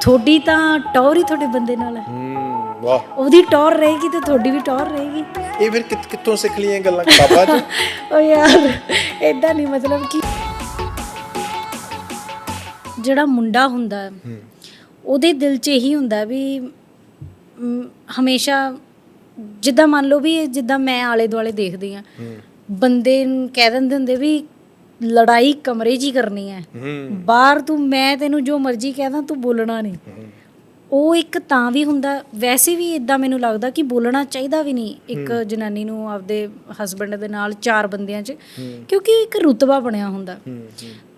ਤੁਹਾਡੀ ਤਾਂ ਟੌਰ ਹੀ ਤੁਹਾਡੇ ਬੰਦੇ ਨਾਲ ਹੈ। ਹੂੰ ਵਾਹ। ਉਹਦੀ ਟੌਰ ਰਹੇਗੀ ਤੇ ਤੁਹਾਡੀ ਵੀ ਟੌਰ ਰਹੇਗੀ। ਇਹ ਫਿਰ ਕਿੱਥ- ਕਿੱਥੋਂ ਸਿੱਖ ਲਈਆਂ ਇਹ ਗੱਲਾਂ? ਕਿਤਾਬਾਂ 'ਚ ਓ ਯਾਰ ਇਦਾਂ ਨਹੀਂ ਮਤਲਬ ਕਿ ਜਿਹੜਾ ਮੁੰਡਾ ਹੁੰਦਾ ਹੈ, ਉਹਦੇ ਦਿਲ 'ਚ ਇਹੀ ਹੁੰਦਾ ਵੀ ਮ, ਹਮੇਸ਼ਾ ਜਿੱਦਾਂ ਮੰਨ ਲਓ ਵੀ ਜਿੱਦਾਂ ਮੈਂ ਆਲੇ ਦੁਆਲੇ ਦੇਖਦੀ ਆ ਬੰਦੇ ਨੂੰ ਕਹਿ ਦਿੰਦੇ ਹੁੰਦੇ ਵੀ ਲੜਾਈ ਕਮਰੇ 'ਚ ਹੀ ਕਰਨੀ ਹੈ। ਬਾਹਰ ਤੂੰ ਮੈਂ ਤੈਨੂੰ ਜੋ ਮਰਜ਼ੀ ਕਹਿਦਾ ਤੂੰ ਬੋਲਣਾ ਨਹੀਂ। ਉਹ ਇੱਕ ਤਾਂ ਵੀ ਹੁੰਦਾ ਵੈਸੇ ਵੀ ਇਦਾਂ ਮੈਨੂੰ ਲੱਗਦਾ ਕਿ ਬੋਲਣਾ ਚਾਹੀਦਾ ਵੀ ਨਹੀਂ ਇੱਕ ਜਨਾਨੀ ਨੂੰ ਆਪਦੇ ਹਸਬੰਡ ਦੇ ਨਾਲ ਚਾਰ ਬੰਦਿਆਂ 'ਚ ਕਿਉਂਕਿ ਉਹ ਇੱਕ ਰੁਤਬਾ ਬਣਿਆ ਹੁੰਦਾ।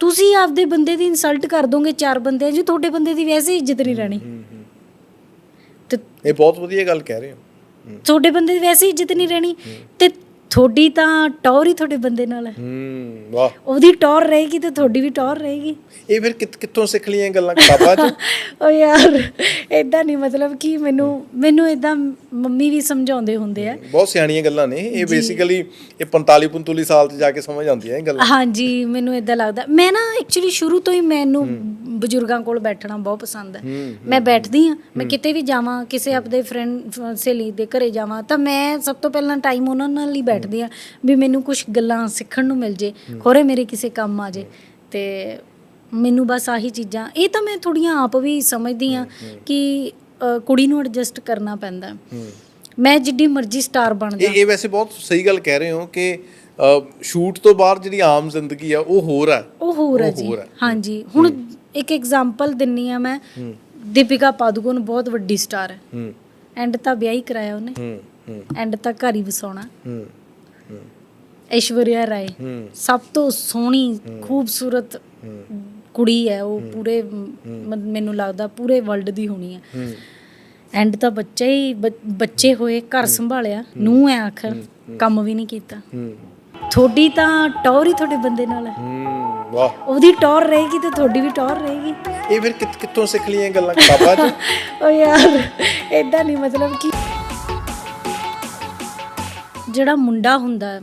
ਤੁਸੀਂ ਆਪਦੇ ਬੰਦੇ ਦੀ ਇਨਸਲਟ ਕਰ ਦੋਗੇ ਚਾਰ ਬੰਦਿਆਂ 'ਚ ਤੁਹਾਡੇ ਬੰਦੇ ਦੀ ਵੈਸੇ ਇੱਜ਼ਤ ਨਹੀਂ ਰਹਿਣੀ। ਤੇ ਇਹ ਬਹੁਤ ਵਧੀਆ ਗੱਲ ਕਹਿ ਰਹੇ ਹੋ। ਤੁਹਾਡੇ ਬੰਦੇ ਦੀ ਵੈਸੇ ਇੱਜ਼ਤ ਨਹੀਂ ਰਹਿਣੀ ਤੇ ਤੁਹਾਡੀ ਤਾਂ ਟੌਰ ਹੀ ਤੁਹਾਡੇ ਬੰਦੇ ਨਾਲ ਹੈ। ਹੂੰ ਵਾਹ। ਉਹਦੀ ਟੌਰ ਰਹੇਗੀ ਤੇ ਤੁਹਾਡੀ ਵੀ ਟੌਰ ਰਹੇਗੀ। ਇਹ ਫਿਰ ਕਿੱਥ- ਕਿੱਥੋਂ ਸਿੱਖ ਲਈਆਂ ਇਹ ਗੱਲਾਂ? ਕਿਤਾਬਾਂ 'ਚ? ਓ ਯਾਰ ਇਦਾਂ ਨਹੀਂ ਮਤਲਬ ਕਿ ਮੈਨੂੰ ਮੈਨੂੰ ਇਦਾਂ ਮੰਮੀ ਵੀ ਸਮਝਾਉਂਦੇ ਹੁੰਦੇ ਆ। ਬਹੁਤ ਸਿਆਣੀਆਂ ਗੱਲਾਂ ਨੇ। ਇਹ ਬੇਸਿਕਲੀ ਇਹ 45 45 ਸਾਲ 'ਚ ਜਾ ਕੇ ਸਮਝ ਆਉਂਦੀਆਂ ਇਹ ਗੱਲਾਂ। ਹਾਂਜੀ ਮੈਨੂੰ ਇਦਾਂ ਲੱਗਦਾ। ਮੈਂ ਨਾ ਐਕਚੁਅਲੀ ਸ਼ੁਰੂ ਤੋਂ ਹੀ ਮੈਨੂੰ ਬਜ਼ੁਰਗਾਂ ਕੋਲ ਬੈਠਣਾ ਬਹੁਤ ਪਸੰਦ ਹੈ। ਮੈਂ ਬੈਠਦੀ ਆ ਮੈਂ ਕਿਤੇ ਵੀ ਜਾਵਾਂ ਕਿਸੇ ਆਪਦੇ ਫਰੈਂਡ ਸਹੇਲੀ ਦੇ ਘਰੇ ਜਾਵਾਂ ਤਾਂ ਮੈਂ ਸਭ ਤੋਂ ਪਹਿਲਾਂ ਟਾਈਮ ਉਹਨਾਂ ਨਾਲ ਹੀ ਬੈਠਦੀ ਆ ਵੀ ਮੈਨੂੰ ਕੁਝ ਗੱਲਾਂ ਸਿੱਖਣ ਨੂੰ ਮਿਲ ਜੇ ਹੋਰੇ ਮੇਰੇ ਕਿਸੇ ਕੰਮ ਆ ਜੇ। ਤੇ ਮੈਨੂੰ ਬਸ ਆਹੀ ਚੀਜ਼ਾਂ ਇਹ ਤਾਂ ਮੈਂ ਥੋੜੀਆਂ ਆਪ ਵੀ ਸਮਝਦੀ ਆ ਕਿ ਕੁੜੀ ਨੂੰ ਐਡਜਸਟ ਕਰਨਾ ਪੈਂਦਾ। ਮੈਂ ਜਿੱਡੀ ਮਰਜ਼ੀ ਸਟਾਰ ਬਣ ਜਾ ਇਹ ਵੈਸੇ ਬਹੁਤ ਸਹੀ ਗੱਲ ਕਹਿ ਰਹੇ ਹੋ ਕਿ ਸ਼ੂਟ ਤੋਂ ਬਾਅਦ ਜਿਹੜੀ ਆਮ ਜ਼ਿੰਦਗੀ ਆ ਉਹ ਹੋਰ ਆ ਉਹ ਹੋਰ ਉਹ ਜੀ। ਹਾਂਜੀ ਹੁਣ ਇੱਕ ਐਗਜ਼ਾਮਪਲ ਦਿੰਨੀ ਆ ਮੈਂ। ਦੀਪਿਕਾ ਪਾਦੂਕੋਨ ਬਹੁਤ ਵੱਡੀ ਸਟਾਰ ਹੈ। ਹੂੰ। ਐਂਡ ਤਾਂ ਵਿਆਹ ਹੀ ਕਰਾਇਆ ਉਹਨੇ। ਹੂੰ ਹੂੰ। ਐਂਡ ਤਾਂ ਘਰ ਹੀ ਵਸਾਉਣਾ। ਹੂੰ ਐਸ਼ਵਰਿਆ ਰਾਏ ਹੂੰ। ਸਭ ਤੋਂ ਸੋਹਣੀ ਖੂਬਸੂਰਤ ਕੁੜੀ ਹੈ। ਉਹ ਪੂਰੇ ਮ- ਮੈਨੂੰ ਲੱਗਦਾ ਪੂਰੇ ਵਰਲਡ ਦੀ ਹੋਣੀ ਹੈ। ਹੂੰ। ਐਂਡ ਤਾਂ ਬੱਚੇ ਹੀ ਬ- ਬੱਚੇ ਹੋਏ ਘਰ ਸੰਭਾਲਿਆ। ਨੂੰ ਹੈ ਆਖਰ। ਕੰਮ ਵੀ ਨਹੀਂ ਕੀਤਾ। ਹੂੰ। ਤੁਹਾਡੀ ਤਾਂ ਟੌਰ ਹੀ ਤੁਹਾਡੇ ਬੰਦੇ ਨਾਲ ਹੈ। ਹੂੰ ਵਾਹ। ਉਹਦੀ ਟੌਰ ਰਹੇਗੀ ਤੇ ਤੁਹਾਡੀ ਵੀ ਟੌਰ ਰਹੇਗੀ। ਇਹ ਫਿਰ ਕਿੱਥ- ਕਿੱਥੋਂ ਸਿੱਖ ਲਈਆਂ ਗੱਲਾਂ? ਕਿਤਾਬਾਂ 'ਚ ਓ ਯਾਰ ਇਦਾਂ ਨਹੀਂ ਮਤਲਬ ਕਿ ਜਿਹੜਾ ਮੁੰਡਾ ਹੁੰਦਾ ਹੈ,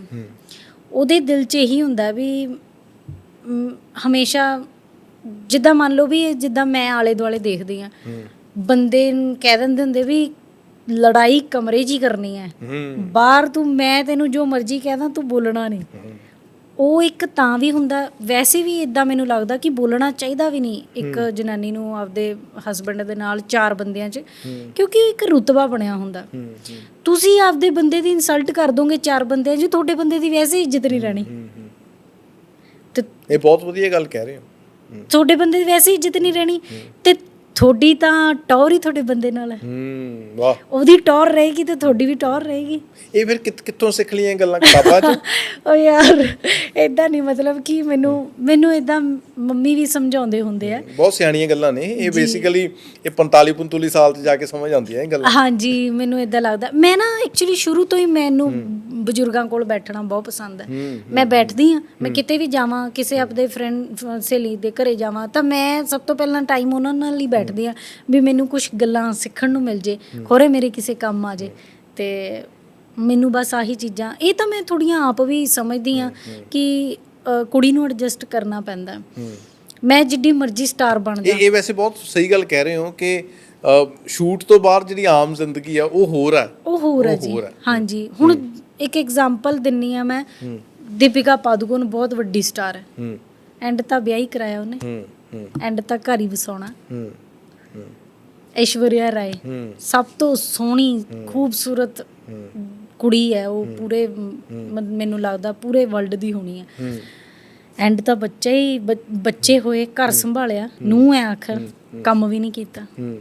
ਉਹਦੇ ਦਿਲ 'ਚ ਇਹੀ ਹੁੰਦਾ ਵੀ ਮ, ਹਮੇਸ਼ਾ ਜਿੱਦਾਂ ਮੰਨ ਲਓ ਵੀ ਜਿੱਦਾਂ ਮੈਂ ਆਲੇ ਦੁਆਲੇ ਦੇਖਦੀ ਆ ਬੰਦੇ ਨੂੰ ਕਹਿ ਦਿੰਦੇ ਹੁੰਦੇ ਵੀ ਲੜਾਈ ਕਮਰੇ 'ਚ ਹੀ ਕਰਨੀ ਹੈ। ਬਾਹਰ ਤੂੰ ਮੈਂ ਤੈਨੂੰ ਜੋ ਮਰਜ਼ੀ ਕਹਿਦਾ ਤੂੰ ਬੋਲਣਾ ਨਹੀਂ। ਉਹ ਇੱਕ ਤਾਂ ਵੀ ਹੁੰਦਾ ਵੈਸੇ ਵੀ ਇਦਾਂ ਮੈਨੂੰ ਲੱਗਦਾ ਕਿ ਬੋਲਣਾ ਚਾਹੀਦਾ ਵੀ ਨਹੀਂ ਇੱਕ ਜਨਾਨੀ ਨੂੰ ਆਪਦੇ ਹਸਬੰਡ ਦੇ ਨਾਲ ਚਾਰ ਬੰਦਿਆਂ 'ਚ ਕਿਉਂਕਿ ਇੱਕ ਰੁਤਬਾ ਬਣਿਆ ਹੁੰਦਾ। ਤੁਸੀਂ ਆਪਦੇ ਬੰਦੇ ਦੀ ਇਨਸਲਟ ਕਰ ਦੋਗੇ ਚਾਰ ਬੰਦਿਆਂ 'ਚ ਤੁਹਾਡੇ ਬੰਦੇ ਦੀ ਵੈਸੇ ਇੱਜ਼ਤ ਨਹੀਂ ਰਹਿਣੀ। ਤੇ ਇਹ ਬਹੁਤ ਵਧੀਆ ਗੱਲ ਕਹਿ ਰਹੇ ਹੋ। ਤੁਹਾਡੇ ਬੰਦੇ ਦੀ ਵੈਸੇ ਇੱਜ਼ਤ ਨਹੀਂ ਰਹਿਣੀ ਤੇ ਤੁਹਾਡੀ ਤਾਂ ਟੌਰ ਹੀ ਤੁਹਾਡੇ ਬੰਦੇ ਨਾਲ ਹੈ। ਹੂੰ ਵਾਹ। ਉਹਦੀ ਟੌਰ ਰਹੇਗੀ ਤੇ ਤੁਹਾਡੀ ਵੀ ਟੌਰ ਰਹੇਗੀ। ਇਹ ਫਿਰ ਕਿੱਥ- ਕਿੱਥੋਂ ਸਿੱਖ ਲਈਆਂ ਗੱਲਾਂ ਕਿਤਾਬਾਂ 'ਚ? ਓ ਯਾਰ ਇਦਾਂ ਨਹੀਂ ਮਤਲਬ ਕਿ ਮੈਨੂੰ ਮੈਨੂੰ ਇਦਾਂ ਮੰਮੀ ਵੀ ਸਮਝਾਉਂਦੇ ਹੁੰਦੇ ਆ। ਬਹੁਤ ਸਿਆਣੀਆਂ ਗੱਲਾਂ ਨੇ। ਇਹ ਬੇਸਿਕਲੀ ਇਹ 45 45 ਸਾਲ 'ਚ ਜਾ ਕੇ ਸਮਝ ਆਉਂਦੀਆਂ ਇਹ ਗੱਲਾਂ। ਹਾਂਜੀ ਮੈਨੂੰ ਇਦਾਂ ਲੱਗਦਾ। ਮੈਂ ਨਾ ਐਕਚੁਅਲੀ ਸ਼ੁਰੂ ਤੋਂ ਹੀ ਮੈਨੂੰ ਬਜ਼ੁਰਗਾਂ ਕੋਲ ਬੈਠਣਾ ਬਹੁਤ ਪਸੰਦ ਹੈ। ਮੈਂ ਬੈਠਦੀ ਆ ਮੈਂ ਕਿਤੇ ਵੀ ਜਾਵਾਂ ਕਿਸੇ ਆਪਦੇ ਫਰੈਂਡ ਸਹੇਲੀ ਦੇ ਘਰੇ ਜਾਵਾਂ ਤਾਂ ਮੈਂ ਸਭ ਤੋਂ ਪਹਿਲਾਂ ਟਾਈਮ ਉਹਨਾਂ ਨਾਲ ਹੀ ਬੈਠਦੀ ਆ ਵੀ ਮੈਨੂੰ ਕੁਝ ਗੱਲਾਂ ਸਿੱਖਣ ਨੂੰ ਮਿਲ ਜੇ ਹੋਰੇ ਮੇਰੇ ਕਿਸੇ ਕੰਮ ਆ ਜੇ ਤੇ ਮੈਨੂੰ ਬਸ ਆਹੀ ਚੀਜ਼ਾਂ ਇਹ ਤਾਂ ਮੈਂ ਥੋੜੀਆਂ ਆਪ ਵੀ ਸਮਝਦੀ ਆ ਕਿ ਕੁੜੀ ਨੂੰ ਐਡਜਸਟ ਕਰਨਾ ਪੈਂਦਾ। ਮੈਂ ਜਿੱਡੀ ਮਰਜ਼ੀ ਸਟਾਰ ਬਣ ਜਾ ਇਹ ਵੈਸੇ ਬਹੁਤ ਸਹੀ ਗੱਲ ਕਹਿ ਰਹੇ ਹੋ ਕਿ ਸ਼ੂਟ ਤੋਂ ਬਾਅਦ ਜਿਹੜੀ ਆਮ ਜ਼ਿੰਦਗੀ ਆ ਉਹ ਹੋਰ ਆ। ਉਹ ਹੋਰ ਉਹ ਜੀ। ਹਾਂਜੀ ਹੁਣ ਇੱਕ ਐਗਜ਼ਾਮਪਲ ਦਿੰਨੀ ਆ ਮੈਂ। ਦੀਪਿਕਾ ਪਾਦੂਕੋਨ ਬਹੁਤ ਵੱਡੀ ਸਟਾਰ ਹੈ। ਹੂੰ। ਐਂਡ ਤਾਂ ਵਿਆਹ ਹੀ ਕਰਾਇਆ ਉਹਨੇ। ਹੂੰ ਹੂੰ। ਐਂਡ ਤਾਂ ਘਰ ਹੀ ਵਸਾਉਣਾ। ਹੂੰ ਐਸ਼ਵਰਿਆ ਰਾਏ। ਹੂੰ। ਸਭ ਤੋਂ ਸੋਹਣੀ ਖੂਬਸੂਰਤ ਕੁੜੀ ਹੈ। ਉਹ ਪੂਰੇ ਮ- ਮੈਨੂੰ ਲੱਗਦਾ ਪੂਰੇ ਵਰਲਡ ਦੀ ਹੋਣੀ ਹੈ। ਹੂੰ। ਐਂਡ ਤਾਂ ਬੱਚੇ ਹੀ ਬ- ਬੱਚੇ ਹੋਏ ਘਰ ਸੰਭਾਲਿਆ। ਨੂੰ ਹੈ ਆਖਰ। ਕੰਮ ਵੀ ਨਹੀਂ ਕੀਤਾ। ਹੂੰ।